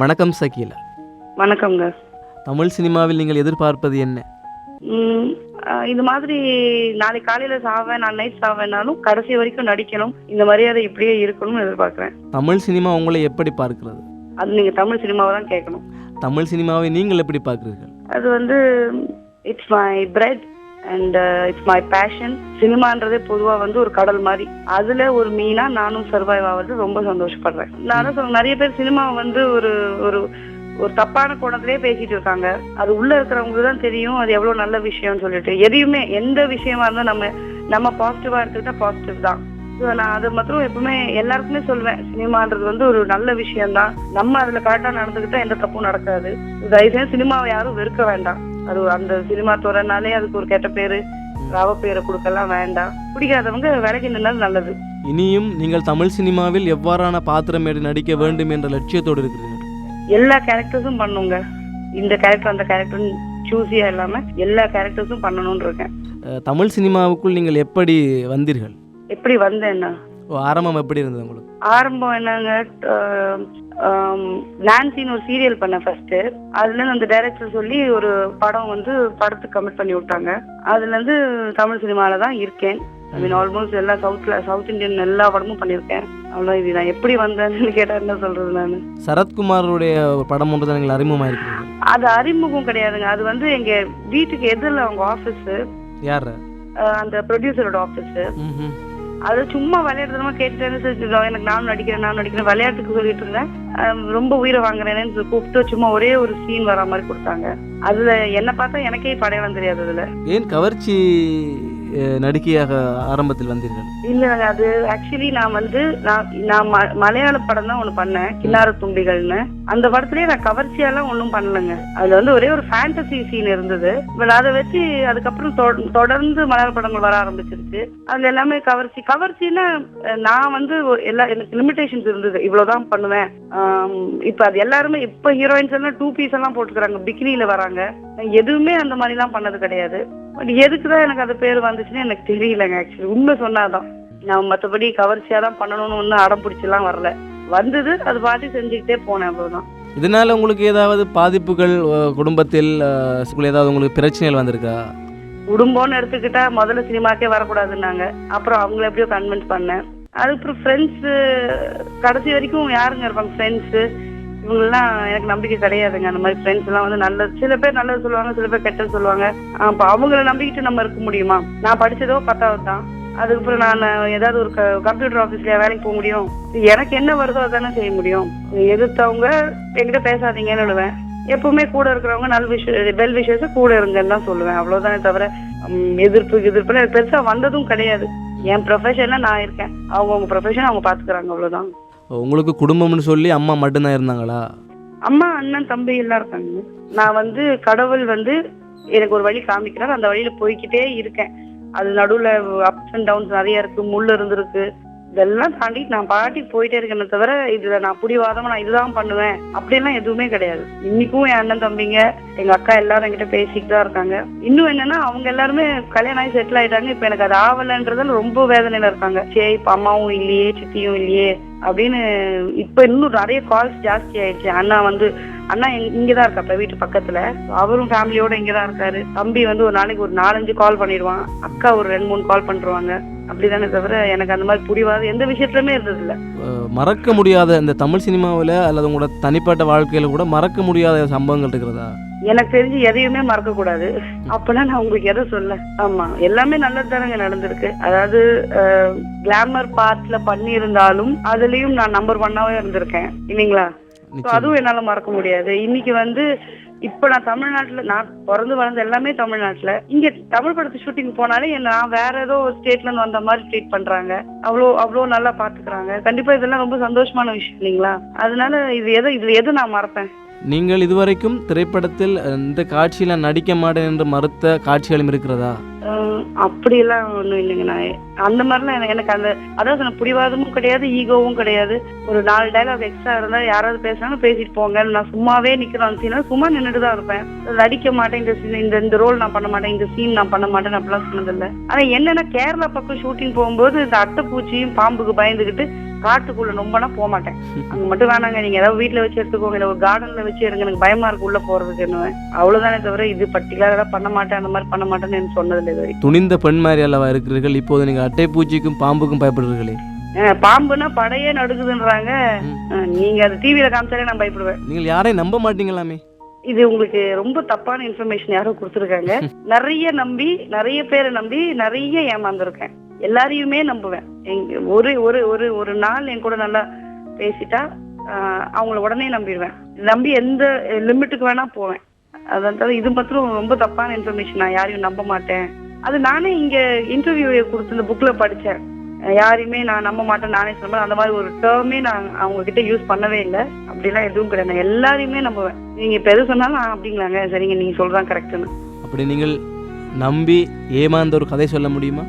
வணக்கம் சகீலா. வணக்கம்ங்க தமிழ் சினிமாவில் நீங்கள் எதிர்பார்ப்பது என்ன? இது மாதிரி நாளை காலையில சாவேன் நான் நைட் சாவேனாலும் கடைசி வரைக்கும் நடிக்கணும். இந்த மரியாதை இப்படியே இருக்கணும்னு எதிர்பார்க்கிறேன். தமிழ் சினிமா உங்களை எப்படி பார்க்கிறது? அது நீங்க தமிழ் சினிமாவை தான் கேட்கணும். தமிழ் சினிமாவை நீங்கள் எப்படி பார்க்கிறீர்கள்? அது வந்து it's my bread and it's my passion சினிமான்றதே பொதுவாக வந்து ஒரு கடல் மாதிரி. அதுல ஒரு மீனா நானும் சர்வைவ் ஆகிறது ரொம்ப சந்தோஷப்படுறேன். நான் சொல்ல நிறைய பேர் சினிமா வந்து ஒரு ஒரு ஒரு தப்பான கோணத்திலே பேசிட்டு இருக்காங்க. அது உள்ள இருக்கிறவங்களுக்கு தான் தெரியும் அது எவ்வளவு நல்ல விஷயம்னு சொல்லிட்டு. எதையுமே எந்த விஷயமா இருந்தா நம்ம நம்ம பாசிட்டிவா எடுத்துக்கிட்டா பாசிட்டிவ் தான். ஸோ நான் அது மாத்திரம் எப்பவுமே எல்லாருக்குமே சொல்வேன். சினிமான்றது வந்து ஒரு நல்ல விஷயம் தான் நம்ம அதுல கரெக்டா நடந்துக்கிட்டா எந்த தப்பும் நடக்காது. தயவுசெய்து சினிமாவை யாரும் வெறுக்க வேண்டாம். அது அந்த சினிமா துறைனாலே அதுக்கு ஒரு கெட்ட பேரு ரவ பேரை கொடுக்கலாம் வேண்டாம். பிடிக்காதவங்க விலகி நின்னது நல்லது. இனியும் நீங்கள் தமிழ் சினிமாவில் எவ்வாறான பாத்திரமேடு நடிக்க வேண்டும் என்ற லட்சியத்தோடு இருக்கிறீர்கள்? எல்லா கேரக்டர்ஸும் பண்ணுங்க. இந்த கேரக்டர் அந்த கேரக்டர் சூஸியா இல்லாம எல்லா கேரக்டர்ஸும் பண்ணணும்னு இருக்கேன். தமிழ் சினிமாவுக்குள் நீங்கள் எப்படி வந்தீர்கள்? எப்படி வந்தேன்னா ஆரம்பம் எப்படி இருந்தது உங்களுக்கு? ஆரம்பம் என்னங்க நான்சின்னு ஒரு சீரியல் பண்ணேன் ஃபர்ஸ்ட் அதுல இருந்து அந்த டைரக்டர் சொல்லி ஒரு படம் வந்து படத்துக்கு கமிட் பண்ணி விட்டாங்க. அதுல இருந்து தமிழ் சினிமால தான் இருக்கேன். ஐ மீன் ஆல்மோஸ்ட் எல்லா சவுத்ல சவுத் இந்தியன் எல்லா படமும் பண்ணியிருக்கேன். அவ்வளோ இது நான் எப்படி வந்தேன்னு கேட்டா என்ன சொல்றது நான்? சரத்குமாருடைய படம் ஒன்று தான் அறிமுகமாக இருக்கிறீர்கள் அது அறிமுகம் கிடையாதுங்க. அது வந்து எங்க வீட்டுக்கு எதிரில் அவங்க ஆஃபீஸ் யார் அந்த ப்ரொடியூசரோட ஆஃபீஸ் அது சும்மா விளையாடுறதுமா கேட்டுட்டேன்னு சொல்லி எனக்கு நானும் நடிக்கிறேன் நானும் நடிக்கிறேன். விளையாட்டுக்கு சொல்லிட்டு இருந்தேன். ரொம்ப உயிரை வாங்குறேன்னு சொல்லி கூப்பிட்டு சும்மா ஒரே ஒரு சீன் வர மாதிரி கொடுத்தாங்க. அதுல என்ன பார்த்தா எனக்கே படையலாம் தெரியாது அதுல. ஏன் கவர்ச்சி நடிகையாக ஆரம்பத்தில் வந்தீர்கள்? இல்ல அது ஆக்சுவலி நான் வந்து நான் நான் ம- மலையாள படம் தான் ஒண்ணு பண்ணேன் கிண்ணார தும்பிகள்னு. அந்த படத்துலயே நான் கவர்ச்சியெல்லாம் ஒன்றும் பண்ணலங்க. அதுல வந்து ஒரே ஒரு ஃபேண்டசி சீன் இருந்தது. பட் அதை வச்சு அதுக்கப்புறம் தொடர்ந்து மலையாள படங்கள் வர ஆரம்பிச்சிருச்சு. அதுல எல்லாமே கவர்ச்சி. கவர்ச்சின்னா நான் வந்து எல்லா எனக்கு லிமிடேஷன்ஸ் இருந்தது. இவ்வளவுதான் பண்ணுவேன். இப்ப அது எல்லாருமே இப்ப ஹீரோயின்ஸ் எல்லாம் டூ பீஸ் எல்லாம் போட்டுக்கிறாங்க. பிகினில வராங்க. எதுவுமே அந்த மாதிரி எல்லாம் பண்ணது கிடையாது. பட் எதுக்குதான் எனக்கு அது பேர் வந்துச்சுன்னு எனக்கு தெரியலங்க ஆக்சுவலி உண்மை சொன்னாதான். நான் மத்தபடி கவர்ச்சியா தான் பண்ணணும்னு ஒன்றும் அடம் பிடிச்செல்லாம் வரல. வந்தது அது பாட்டி செஞ்சுக்கிட்டே போனேன் அவ்வளவுதான். இதனால உங்களுக்கு ஏதாவது பாதிப்புகள் குடும்பத்தில் ஏதாவது உங்களுக்கு பிரச்சனைகள் வந்திருக்கா? குடும்பம்னு எடுத்துக்கிட்டா முதல்ல சினிமாக்கே வரக்கூடாதுன்னாங்க. அப்புறம் அவங்கள எப்படியோ கன்வின்ஸ் பண்ணேன். அதுக்கப்புறம் ஃப்ரெண்ட்ஸு கடைசி வரைக்கும் யாருங்க இருப்பாங்க? ஃப்ரெண்ட்ஸு இவங்கெல்லாம் எனக்கு நம்பிக்கை கிடையாதுங்க. அந்த மாதிரி ஃப்ரெண்ட்ஸ் எல்லாம் வந்து நல்லது சில பேர் நல்லது சொல்லுவாங்க சில பேர் கெட்டது சொல்லுவாங்க. அப்போ அவங்கள நம்பிக்கிட்டு நம்ம இருக்க முடியுமா? நான் படிச்சதோ பத்தாவது தான். அதுக்கப்புறம் நான் ஏதாவது ஒரு கம்ப்யூட்டர் ஆஃபீஸ்ல வேலைக்கு போக முடியும்? எனக்கு என்ன வருதோ அதானே செய்ய முடியும். எதிர்த்தவங்க என்கிட்ட பேசாதீங்கன்னு விடுவேன் எப்பவுமே கூட இருக்கிறவங்க நல்ல விஷயம் வெல் விஷயத்தை கூட இருங்கன்னு தான் சொல்லுவேன். அவ்வளவுதானே தவிர எதிர்ப்பு எதிர்ப்புல எனக்கு பெருசா வந்ததும் கிடையாது. என் ப்ரொஃபஷன்ல நான் இருக்கேன். அவங்கவுங்க ப்ரொஃபஷன் அவங்க பாத்துக்கிறாங்க அவ்வளவுதான். உங்களுக்கு குடும்பம்னு சொல்லி அம்மா மட்டும்தான் இருந்தாங்களா? அம்மா அண்ணன் தம்பி எல்லாம் இருக்காங்க. நான் வந்து கடவுள் வந்து எனக்கு ஒரு வழி காமிக்கிறார். அந்த வழியில போய்க்கிட்டே இருக்கேன். அது நடுவுல அப்ஸ் அண்ட் டவுன்ஸ் நிறைய இருக்கு. முள் இருந்திருக்கு. இதெல்லாம் தாண்டி நான் பாட்டி போயிட்டே இருக்கேனே தவிர இதுல நான் புடிவாதமா நான் இதுதான் பண்ணுவேன். அப்படிலாம் எதுவுமே கிடையாது. இன்னைக்கும் என் அண்ணன் தம்பிங்க எங்க அக்கா எல்லாரும் என்கிட்ட பேசிட்டு தான் இருக்காங்க. இன்னும் என்னன்னா அவங்க எல்லாருமே கல்யாணம் ஆகி செட்டில் ஆயிட்டாங்க. இப்ப எனக்கு அது ஆவலன்றதுல ரொம்ப வேதனையில இருக்காங்க. சே இப்ப அம்மாவும் இல்லையே சித்தியும் இல்லையே அப்படின்னு இப்ப இன்னும் நிறைய கால்ஸ் ஜாஸ்தி ஆயிடுச்சு. அண்ணா வந்து அண்ணா இங்க- இங்கதான் இருக்காப்ல வீட்டு பக்கத்துல? அவரும் ஃபேமிலியோட இங்கதான் இருக்காரு. தம்பி வந்து ஒரு நாளைக்கு ஒரு நாலஞ்சு கால் பண்ணிடுவான். அக்கா ஒரு ரெண்டு மூணு கால் பண்ணிருவாங்க. அப்படிதானே தவிர எனக்கு அந்த மாதிரி புடிவாத எந்த விஷயத்துலயுமே இருந்தது இல்ல மறக்க முடியாத இந்த தமிழ் சினிமாவில் அல்லது உங்களோட தனிப்பட்ட வாழ்க்கையில் கூட மறக்க முடியாத சம்பவங்கள் இருக்கிறதா? எனக்கு தெரிஞ்சு எதையுமே மறக்க கூடாது. அப்பனா நான் உங்களுக்கு எதை சொல்ல? ஆமா எல்லாமே நல்லது தானங்க நடந்திருக்கு. அதாவது கிளாமர் பார்ட்ல பண்ணியிருந்தாலும் அதுலயும் நான் நம்பர் ஒன்னாவே இருந்திருக்கேன். இல்லைங்களா? அதுவும் என்னால மறக்க முடியாது. இன்னைக்கு வந்து இப்ப நான் தமிழ்நாட்டுல நான் பிறந்து வளர்ந்த எல்லாமே தமிழ்நாட்டுல. இங்க தமிழ் படத்து ஷூட்டிங் போனாலே என்ன நான் வேற ஏதோ ஒரு ஸ்டேட்ல இருந்து வந்த மாதிரி ட்ரீட் பண்றாங்க. அவ்வளோ அவ்வளோ நல்லா பாத்துக்கிறாங்க. கண்டிப்பா இதெல்லாம் ரொம்ப சந்தோஷமான விஷயம் இல்லைங்களா? அதனால இது எதை இதுல எது நான் மறப்பேன்? நீங்கள் இதுவரைக்கும் திரைப்படத்தில் இந்த காட்சியில நடிக்க மாட்டேன் என்று மறுத்த காட்சிகளும் இருக்கிறதா? அப்படியெல்லாம் ஒன்றும் இல்லைங்க. நான் அந்த மாதிரிலாம் எனக்கு- அந்த அதாவது நான் பிடிவாதமும் கிடையாது ஈகோவும் கிடையாது. ஒரு நாலு டைலாக் எக்ஸ்ட்ரா இருந்தால் யாராவது பேசினாலும் பேசிட்டு போங்க நான் சும்மாவே நிற்கிறேன் சீனா சும்மா நின்றுட்டு தான் இருப்பேன். நடிக்க மாட்டேன் இந்த சீன் இந்த இந்த ரோல் நான் பண்ண மாட்டேன் இந்த சீன் நான் பண்ண மாட்டேன் அப்படிலாம் சொன்னதில்லை. ஆனால் என்னென்னா கேரளா பக்கம் ஷூட்டிங் போகும்போது இந்த அட்டைப்பூச்சியும் பாம்புக்கு பயந்துக்கிட்டு காட்டுக்குள்ள ரொம்பனா போக மாட்டேன் அங்க மட்டும் வேணாங்க நீங்க ஏதாவது வீட்டுல வச்சு எடுத்துக்கோங்க இல்ல ஒரு கார்டன்ல வச்சு எடுங்க எனக்கு பயமா இருக்கு உள்ள போறதுக்கு என்ன? அவ்வளவுதானே தவிர இது பர்டிகுலரா பண்ண மாட்டேன் அந்த மாதிரி பண்ண மாட்டேன்னு எனக்கு சொன்னது இல்லை இது வரைக்கும். துணிந்த பெண் மாதிரி அல்லவா இருக்கிறீர்கள்? இப்போது நீங்கள் அட்டை பூச்சிக்கும் பாம்புக்கும் பயப்படுறீர்களே பாம்புனா படையே நடுக்குதுன்றாங்க நீங்க அது டிவியில காமிச்சாலே நான் பயப்படுவேன். நீங்கள் யாரையும் நம்ப மாட்டீங்களாமே? இது உங்களுக்கு ரொம்ப தப்பான இன்ஃபர்மேஷன் யாரோ கொடுத்துருக்காங்க. நிறைய நம்பி நிறைய பேரை நம்பி நிறைய ஏமாந்துருக்கேன். எல்லாரையுமே நம்புவேன். எங்க ஒரு ஒரு ஒரு ஒரு நாள் என் கூட நல்லா பேசிட்டா அவங்கள உடனே நம்பிடுவேன். நம்பி எந்த லிமிட்டுக்கு வேணா போவேன். அதாவது இது மாத்திரம் ரொம்ப தப்பான இன்ஃபர்மேஷன். நான் யாரையும் நம்ப மாட்டேன். அது நானே இங்க இன்டர்வியூ கொடுத்து இந்த புக்ல படிச்சேன். யாரையுமே நான் நம்ப மாட்டேன் நானே சொல்ல அந்த மாதிரி ஒரு டேர்மே நான் அவங்க கிட்ட யூஸ் பண்ணவே இல்லை. அப்படிலாம் எதுவும் கிடையாது. நான் எல்லாரையுமே நம்புவேன். நீங்க இப்ப எது சொன்னாலும் அப்படிங்களாங்க. சரிங்க நீங்க சொல்றதான் கரெக்ட்னு அப்படி நீங்கள் நம்பி ஏமாந்த ஒரு கதை சொல்ல முடியுமா.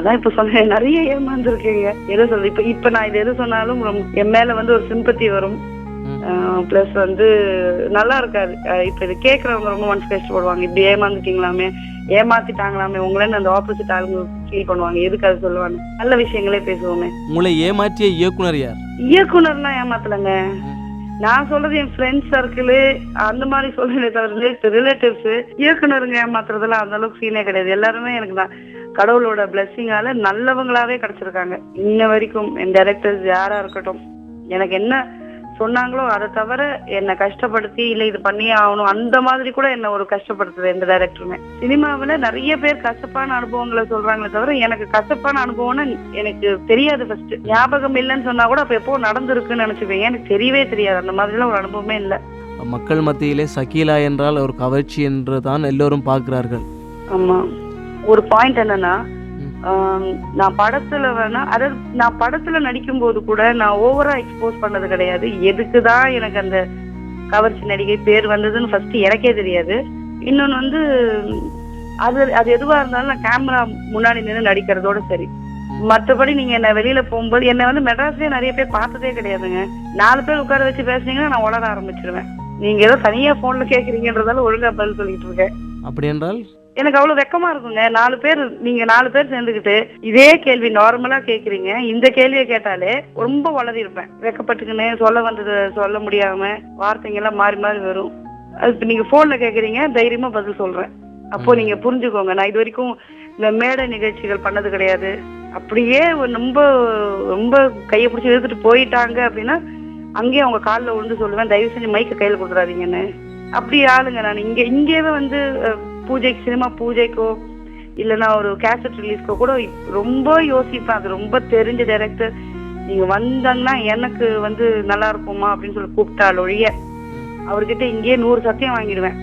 அதான் இப்ப சொன்னேன் நிறைய ஏமாந்துருக்கீங்க. எது சொல்றது இப்ப இப்ப நான் இது எது சொன்னாலும் என் மேல வந்து ஒரு சிம்பத்தி வரும். பிளஸ் வந்து நல்லா இருக்காது. இப்ப இது கேக்குறவங்க ரொம்ப மனசு கஷ்டப்படுவாங்க. இப்படி ஏமாந்துட்டீங்களாமே ஏமாத்திட்டாங்களாமே உங்களேன்னு அந்த ஆப்போசிட் ஆளுங்க ஃபீல் பண்ணுவாங்க? எதுக்கு அது சொல்லுவாங்க? நல்ல விஷயங்களே பேசுவோமே. உங்களை ஏமாற்றிய இயக்குனர் யார்? இயக்குனர்லாம் ஏமாத்தலங்க. நான் சொல்றது என் ஃப்ரெண்ட்ஸ் சர்க்கிள் அந்த மாதிரி தவிர ரிலேட்டிவ்ஸ் இயக்குனருங்க ஏமாத்துறதெல்லாம் அந்த அளவுக்கு சீனே கிடையாது. எல்லாருமே எனக்கு தான். கடவுளோட பிளெஸ்ஸிங்கால நல்லவங்களாவே கிடைச்சிருக்காங்க. இன்ன வரைக்கும் என் டைரக்டர்ஸ் யாரா இருக்கட்டும் எனக்கு என்ன சொன்னாங்களோ அதை தவிர என்னை கஷ்டப்படுத்தி இல்ல இது பண்ணியே ஆகணும் அந்த மாதிரி கூட என்ன ஒரு கஷ்டப்படுத்துது எந்த டைரக்டருமே சினிமாவுல நிறைய பேர் கசப்பான அனுபவங்களை சொல்றாங்களே தவிர எனக்கு கசப்பான அனுபவம்னு எனக்கு தெரியாது ஃபர்ஸ்ட் ஞாபகம் இல்லைன்னு சொன்னா கூட அப்ப எப்போ நடந்திருக்குன்னு நினைச்சுப்பேன். எனக்கு தெரியவே தெரியாது. அந்த மாதிரிலாம் ஒரு அனுபவமே இல்ல. மக்கள் மத்தியிலே சகீலா என்றால் ஒரு கவர்ச்சி என்று தான் எல்லோரும் பார்க்கிறார்கள். ஆமா. ஒரு பாயிண்ட் என்னன்னா நான் படத்துல வேணா அதாவது நான் படத்துல நடிக்கும் போது கூட நான் ஓவரா எக்ஸ்போஸ் பண்ணது கிடையாது. எதுக்குதான் எனக்கு அந்த கவர்ச்சி நடிகை பேர் வந்ததுன்னு ஃபர்ஸ்ட் எனக்கே தெரியாது. இன்னொன்னு வந்து அது அது எதுவா இருந்தாலும் நான் கேமரா முன்னாடி நின்று நடிக்கிறதோட சரி. மத்தபடி நீங்க என்ன வெளியில போகும்போது என்ன வந்து மெட்ராஸ்லயே நிறைய பேர் பார்த்ததே கிடையாதுங்க. நாலு பேர் உட்கார வச்சு பேசுனீங்கன்னா நான் உளர ஆரம்பிச்சிருவேன். நீங்க ஏதோ தனியா போன்ல கேக்குறீங்கன்றதால ஒழுங்கா பதில் சொல்லிட்டு இருக்கேன். அப்படி என்றால் எனக்கு அவ்வளவு வெக்கமா இருக்குங்க. நாலு பேர் நீங்க நாலு பேர் சேர்ந்துக்கிட்டு இதே கேள்வி நார்மலா கேக்குறீங்க. இந்த கேள்வியை கேட்டாலே ரொம்ப வளர்ந்து இருப்பேன். வெக்கப்பட்டுக்கின்னு சொல்ல வந்தது சொல்ல முடியாம வார்த்தைங்க எல்லாம் மாறி மாறி வரும். அது இப்ப நீங்க போன்ல கேக்குறீங்க தைரியமா பதில் சொல்றேன். அப்போ நீங்க புரிஞ்சுக்கோங்க. நான் இது வரைக்கும் இந்த மேடை நிகழ்ச்சிகள் பண்ணது கிடையாது. அப்படியே ரொம்ப ரொம்ப கையை பிடிச்சி இழுத்துட்டு போயிட்டாங்க அப்படின்னா அங்கேயே அவங்க காலில் விழுந்து சொல்லுவேன். தயவு செஞ்சு மைக்க கையில கொடுத்துறாதீங்கன்னு அப்படி ஆளுங்க நான். இங்க இங்கேயே வந்து பூஜைக்கு சினிமா பூஜைக்கோ இல்லைன்னா ஒரு கேசட் ரிலீஸ்க்கோ கூட ரொம்ப யோசிப்பேன். அது ரொம்ப தெரிஞ்ச டைரக்டர் நீங்க வந்தாங்கன்னா எனக்கு வந்து நல்லா இருக்குமா அப்படின்னு சொல்லி கூப்பிட்டால் ஒழிய அவர்கிட்ட இங்கேயே நூறு சத்தியம் வாங்கிடுவேன்.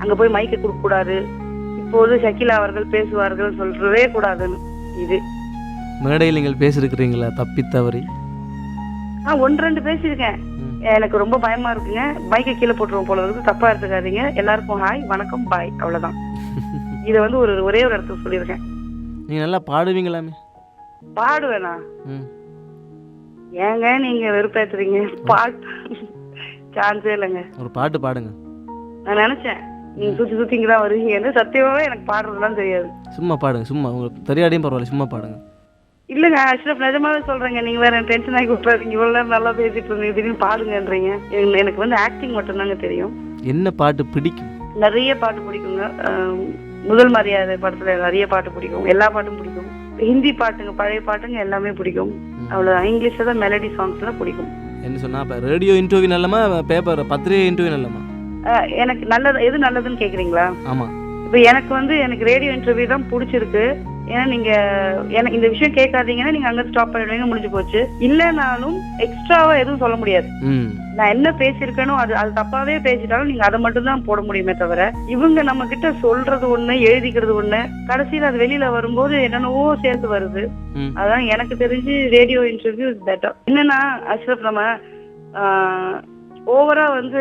அங்க போய் மைக்க கொடுக்க கூடாது இப்போது ஷக்கிலா அவர்கள் பேசுவார்கள் சொல்றதே கூடாதுன்னு. இது. மேடையில் நீங்கள் பேசியிருக்கிறீங்களா? தப்பி தவறி? ஆ ஒன்று ரெண்டு பேசியிருக்கேன். எனக்கு ரொம்ப பயமா இருக்குங்க. பைக்கை கீழே போட்டுருவோம் போல இருக்கு. தப்பா எடுத்துக்காதீங்க. எல்லாருக்கும் ஹாய் வணக்கம் பாய் அவ்வளவுதான். இதை வந்து ஒரு ஒரே ஒரு இடத்துல சொல்லியிருக்கேன். நீங்கள் நல்லா பாடுவீங்களாமே? பாடுவேனா ம். ஏங்க நீங்க வெறுப்பேத்துறீங்க. பாட்டு சான்ஸே இல்லைங்க. ஒரு பாட்டு பாடுங்க. நான் நினைச்சேன். நீங்க சுத்தி சுத்தி இங்க தான் வருவீங்கன்னு சத்தியமாவே எனக்கு பாடுறதுலாம் தெரியாது. சும்மா பாடுங்க சும்மா. உங்களுக்கு தெரியாடையும் பரவாயில்ல சும்மா பாடுங்க. இல்லங்க அஷ்ரப் நிஜமாவே சொல்றேங்க. நீங்க வேற டென்ஷன் ஆகி விட்டுறாதீங்க இவ்வளவு நேரம் நல்லா பேசிட்டு இருந்தீங்க. திடீர்னு பாடுங்கன்றீங்க. எனக்கு- வந்து ஆக்டிங் மட்டும்தாங்க தெரியும். என்ன பாட்டு பிடிக்கும்? நிறைய பாட்டு பிடிக்குங்க. முதல் மரியாதை படத்துல நிறைய பாட்டு பிடிக்கும். எல்லா பாட்டும் பிடிக்கும். ஹிந்தி பாட்டுங்க பழைய பாட்டுங்க எல்லாமே பிடிக்கும். அவ்வளவுதான். இங்கிலீஷ்ல தான் மெலடி சாங்ஸ்லாம் பிடிக்கும். என்ன சொன்னா இப்போ ரேடியோ இன்டர்வியூ நல்லமா பேப்பர் பத்திரிகை இன்டர்வியூ நல்லமா? எனக்கு நல்லது எது நல்லதுன்னு கேக்குறீங்களா? ஆமாம் இப்ப எனக்கு வந்து எனக்கு ரேடியோ இன்டர்வியூ தான் பிடிச்சிருக்கு. ஏன்னா நீங்க எனக்கு இந்த விஷயம் கேட்காதீங்கன்னா நீங்க அங்க ஸ்டாப் பண்ணிடுவீங்க முடிஞ்சு போச்சு. இல்லைனாலும் எக்ஸ்ட்ராவா எதுவும் சொல்ல முடியாது. நான் என்ன பேசியிருக்கேனோ அது அது தப்பாவே பேசிட்டாலும் நீங்க அதை மட்டும் தான் போட முடியுமே தவிர இவங்க நம்ம கிட்ட சொல்றது ஒண்ணு எழுதிக்கிறது ஒண்ணு கடைசியில அது வெளியில வரும்போது என்னென்னவோ சேர்த்து வருது. அதான் எனக்கு தெரிஞ்சு ரேடியோ இன்டர்வியூ இஸ் பெட்டர் என்னன்னா அஷ்ரப் நம்ம ஓவரா வந்து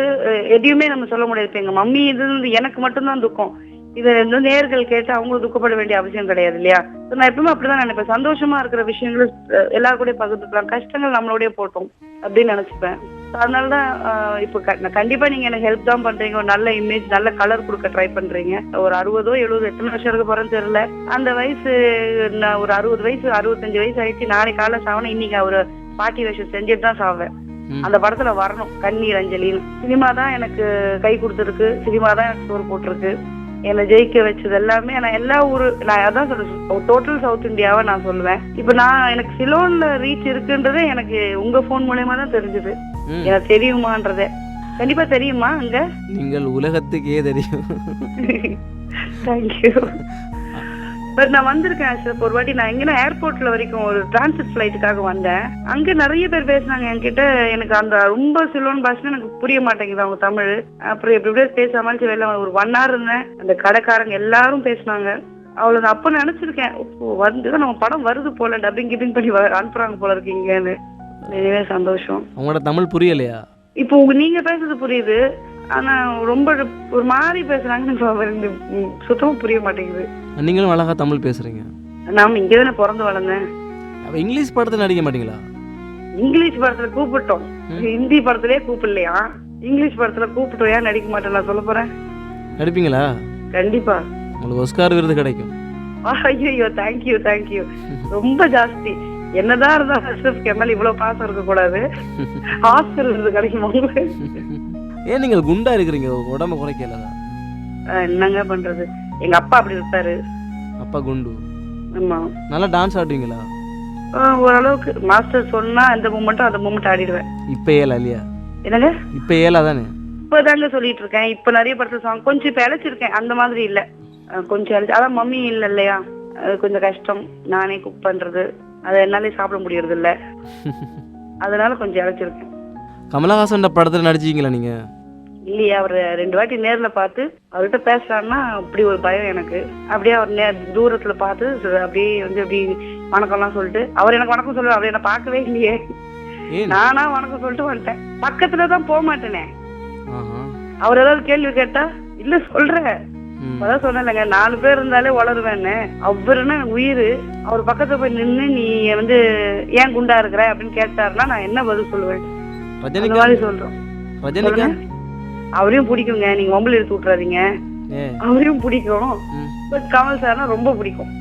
எதையுமே நம்ம சொல்ல முடியாது. இப்ப எங்க மம்மி இது எனக்கு மட்டும்தான் துக்கம். இதை வந்து நேர்கள் கேட்டு அவங்களும் துக்கப்பட வேண்டிய அவசியம் கிடையாது இல்லையா? நான் எப்பவுமே அப்படிதான் நினைப்பேன். சந்தோஷமா இருக்கிற விஷயங்கள் எல்லார் கூடயும் பகிர்ந்துக்கலாம். கஷ்டங்கள் நம்மளோடய போட்டோம் அப்படின்னு நினைச்சுப்பேன். அதனால தான் ஆஹ், இப்போ கண்டிப்பா நீங்க எனக்கு ஹெல்ப் தான் பண்றீங்க. ஒரு நல்ல இமேஜ் நல்ல கலர் கொடுக்க ட்ரை பண்றீங்க. ஒரு அறுபதோ எழுபது எத்தனை வருஷம் இருக்க போறேன்னு தெரியல. அந்த வயசு நான் ஒரு அறுபது வயசு அறுபத்தஞ்சு வயசு ஆயிடுச்சு நாளைக்கு காலைல சாவணும் இன்னைக்கு ஒரு பாட்டி வேஷம் செஞ்சுட்டு தான் சாவேன். அந்த படத்துல வரணும். கண்ணீர் அஞ்சலின்னு. சினிமா தான் எனக்கு கை கொடுத்துருக்கு. சினிமா தான் எனக்கு சோறு போட்டிருக்கு. என்னை ஜெயிக்க வச்சது எல்லாமே நான் எல்லா ஊரு நான் அதான் சொல்றேன் டோட்டல் சவுத் இந்தியாவை நான் சொல்லுவேன். இப்போ நான் எனக்கு சிலோன்ல ரீச் இருக்குன்றதே எனக்கு உங்க ஃபோன் மூலயமா தான் தெரிஞ்சது. எனக்கு தெரியுமான்றதே. கண்டிப்பா தெரியுமா அங்க? நீங்கள் உலகத்துக்கே தெரியும். தேங்க்யூ பட் நான் வந்திருக்கேன் சார் ஒரு வாட்டி. நான் எங்கன்னா ஏர்போர்ட்ல வரைக்கும் ஒரு டிரான்சிட் ஃபிளைட்டுக்காக வந்தேன். அங்க நிறைய பேர் பேசுனாங்க என்கிட்ட எனக்கு அந்த ரொம்ப சிலோன் பாஷை எனக்கு புரிய மாட்டேங்குது அவங்க தமிழ். அப்புறம் எப்படி எப்படியோ பேச சமாளிச்சு வெளில ஒரு ஒன் ஹவர் இருந்தேன். அந்த கடைக்காரங்க எல்லாரும் பேசுனாங்க. அவ்வளவு அப்ப நினைச்சிருக்கேன் வந்து நம்ம படம் வருது போல டப்பிங் கிப்பிங் பண்ணி அனுப்புறாங்க போல இருக்கீங்கன்னு நிறையவே சந்தோஷம். உங்களோட தமிழ் புரியலையா? இப்போ உங்க நீங்க பேசுறது புரியுது. ஆனா ரொம்ப ஒரு மாதிரி பேசுறாங்கன்னு ம், சுத்தமா புரிய மாட்டேங்குது. நீங்களும் அழகா தமிழ் பேசுறீங்க. நாம இங்க தானே பிறந்து வளர்ந்தேன். இங்கிலீஷ் படத்தில் நடிக்க மாட்டீங்களா? இங்கிலீஷ் படத்துல கூப்பிட்டோம். ஹிந்தி படத்திலே கூப்பிடலையா? இங்கிலீஷ் படத்துல கூப்பிட்டோம் ஏன் நடிக்க மாட்டேன் நான் சொல்ல போறேன். நடிப்பீங்களா? கண்டிப்பா. உங்களுக்கு ஒஸ்கார் விருது கிடைக்கும். ஐயோ தேங்க்யூ தேங்க்யூ ரொம்ப ஜாஸ்தி. என்னதான் இருந்தா அஷ்ரப் கமல் இவ்வளவு பாசம் இருக்க கூடாது ஹாஸ்டல் இருந்து கிடைக்குமா உங்களுக்கு? ஏன் நீங்கள் குண்டா இருக்கிறீங்க? உடம்ப குறைக்கல என்னங்க பண்றது? எங்க அப்பா அப்படி இருப்பாரு. அப்பா குண்டு. ஆமா. நல்லா டான்ஸ் ஆடுவீங்களா? ஓரளவுக்கு. மாஸ்டர் சொன்னா இந்த மூமெண்ட்டும் அந்த மூமெண்ட் ஆடிடுவேன். இப்போ ஏலா இல்லையா? என்னங்க? இப்போ ஏலா தானே? இப்பதாங்க சொல்லிட்டு இருக்கேன் இப்ப நிறைய படத்துல சாங் கொஞ்சம் இப்ப இழைச்சிருக்கேன். அந்த மாதிரி இல்ல. கொஞ்சம் இழைச்சி அதான் மம்மி இல்ல இல்லையா? அது கொஞ்சம் கஷ்டம். நானே குக் பண்றது. அதை என்னாலே சாப்பிட முடியறது இல்ல அதனால கொஞ்சம் இழைச்சிருக்கேன். கமலஹாசன் படத்தில் நடிச்சீங்களா நீங்க? இல்லையா அவர் ரெண்டு வாட்டி நேர்ல பார்த்து அவர்கிட்ட பேசுறாருன்னா அப்படி ஒரு பயம் எனக்கு. அப்படியே அவர் நே தூரத்துல பார்த்து அப்படியே வந்து அப்படி வணக்கம்லாம் சொல்லிட்டு அவர் எனக்கு வணக்கம் சொல்லுவார் அவர் என்ன பார்க்கவே இல்லையே. நானா வணக்கம் சொல்லிட்டு வந்துட்டேன். பக்கத்துல தான் போக மாட்டேனே. அவர் ஏதாவது கேள்வி கேட்டா இல்ல சொல்றேன். அதான் சொன்னேன்லங்க நாலு பேர் இருந்தாலே வளருவேன்னு அவருன்னா உயிர். அவர் பக்கத்துல போய் நின்னு நீ வந்து ஏன் குண்டா இருக்கிற? அப்படின்னு கேட்டாருன்னா நான் என்ன பதில் சொல்லுவேன்? ரஜினிகாந்த் மாதிரி சொல்றோம். ரஜினிகாந்த் அவரையும் பிடிக்குங்க. நீங்க மொபைல் எடுத்து விட்டுறாதீங்க. அவரையும் பிடிக்கும். பட் கமல் சார்னா ரொம்ப பிடிக்கும்.